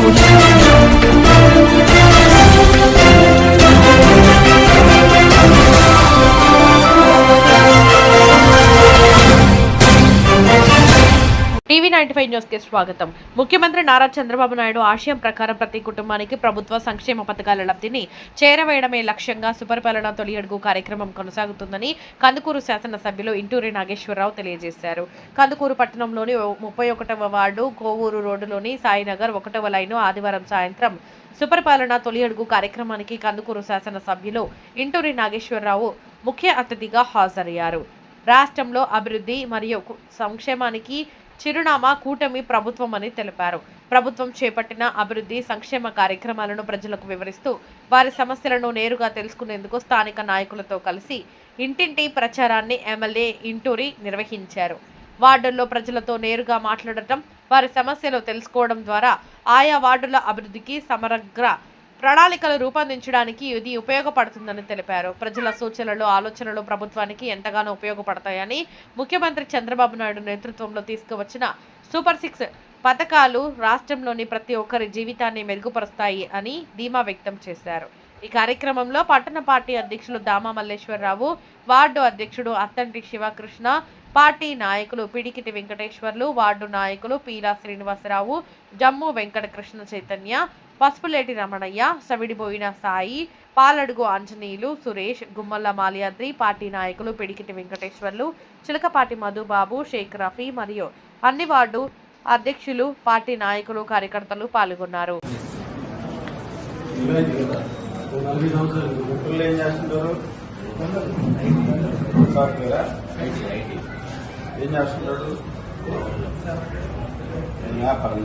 Saúde. Ninety five న్యూస్కి స్వాగతం. ముఖ్యమంత్రి నారా చంద్రబాబు నాయుడు ఆశయం ప్రకారం ప్రతి కుటుంబానికి ప్రభుత్వ సంక్షేమ పథకాల లబ్ధిని చేరవేయడమే లక్ష్యంగా సుపరిపాలన తొలి అడుగు కార్యక్రమం కొనసాగుతుందని కందుకూరు శాసనసభ్యులు ఇంటూరి నాగేశ్వరరావు తెలియజేశారు. కందుకూరు పట్టణంలోని ముప్పై ఒకటవ వార్డు కోవూరు రోడ్డులోని సాయినగర్ ఒకటవ లైను ఆదివారం సాయంత్రం సుపరిపాలన తొలి అడుగు కార్యక్రమానికి కందుకూరు శాసనసభ్యులు ఇంటూరి నాగేశ్వరరావు ముఖ్య అతిథిగా హాజరయ్యారు. రాష్ట్రంలో అభివృద్ధి మరియు సంక్షేమానికి చిరునామా కూటమి ప్రభుత్వం అని తెలిపారు. ప్రభుత్వం చేపట్టిన అభివృద్ధి సంక్షేమ కార్యక్రమాలను ప్రజలకు వివరిస్తూ వారి సమస్యలను నేరుగా తెలుసుకునేందుకు స్థానిక నాయకులతో కలిసి ఇంటింటి ప్రచారాన్ని ఎమ్మెల్యే ఇంటూరి నిర్వహించారు. వార్డుల్లో ప్రజలతో నేరుగా మాట్లాడటం వారి సమస్యలు తెలుసుకోవడం ద్వారా ఆయా వార్డుల అభివృద్ధికి సమగ్ర ప్రణాళికలు రూపొందించడానికి ఇది ఉపయోగపడుతుందని తెలిపారు. ప్రజల సూచనలు ఆలోచనలు ప్రభుత్వానికి ఎంతగానో ఉపయోగపడతాయని ముఖ్యమంత్రి చంద్రబాబు నాయుడు నేతృత్వంలో తీసుకువచ్చిన సూపర్ సిక్స్ పథకాలు రాష్ట్రంలోని ప్రతి ఒక్కరి జీవితాన్ని మెరుగుపరుస్తాయి అని ధీమా వ్యక్తం చేశారు. ఈ కార్యక్రమంలో పట్టణ పార్టీ అధ్యక్షులు దామా మల్లేశ్వరరావు వార్డు అధ్యక్షుడు అత్తంటి శివకృష్ణ పార్టీ నాయకులు పిడికిటి వెంకటేశ్వర్లు వార్డు నాయకులు పీలా శ్రీనివాసరావు జమ్ము వెంకటకృష్ణ చైతన్య పసుపులేటి రమణయ్య సవిడిబోయిన సాయి పాలడుగు ఆంజనేయులు సురేష్ గుమ్మల్ల మాల్యాద్రి పార్టీ నాయకులు పిడికిటి వెంకటేశ్వర్లు చిలకపాటి మధుబాబు షేక్ రఫీ మరియు అన్ని వార్డు అధ్యక్షులు పార్టీ నాయకులు కార్యకర్తలు పాల్గొన్నారు. ఏం చేస్తున్నాడు? వ్యాపారం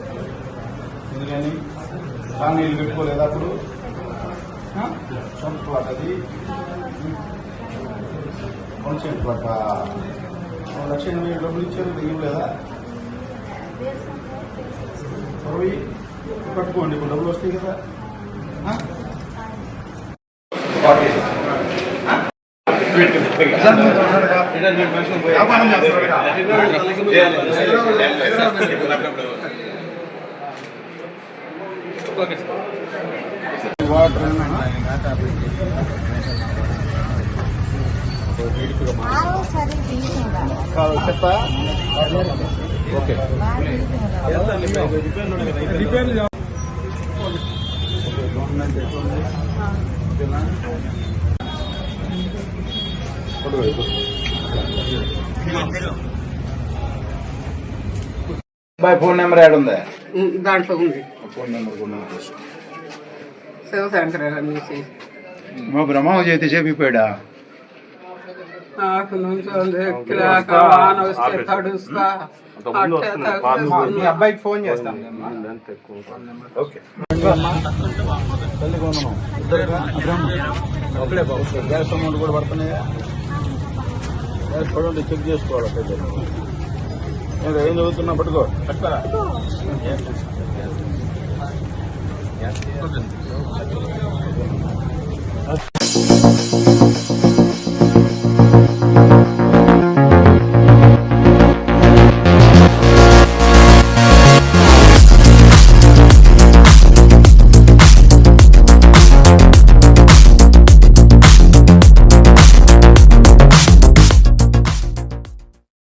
ఉమ్. ఎందుకని కానీళ్ళు పెట్టుకోలేదా అప్పుడు? సొంత ప్లాట్ అది కొంచెం ప్లాట్ లక్ష ఎనభై డబ్బులు ఇచ్చారు ఇవ్వలేదా అరవై కట్టుకోండి ఇప్పుడు డబ్బులు వస్తాయి కదా? వాటర్ చెప్తా ఓకే ఫోన్ నెంబర్ యాడ్ ఉందా? దాంట్లో ఉంది. ఫోన్ నెంబర్ కూడా మా బ్రహ్మ చేతి చెప్పిపోయాడా నాకు నుంచి. అబ్బాయికి ఫోన్ చేస్తాం. ఓకే. బాబు గ్యాస్ అమౌంట్ కూడా పడుతున్నాయా? గ్యాస్ పడండి చెక్ చేసుకోవాలి పెద్దలు. ఏం చదువుతున్నా పట్టుకో. పట్టుకోరా? 그러면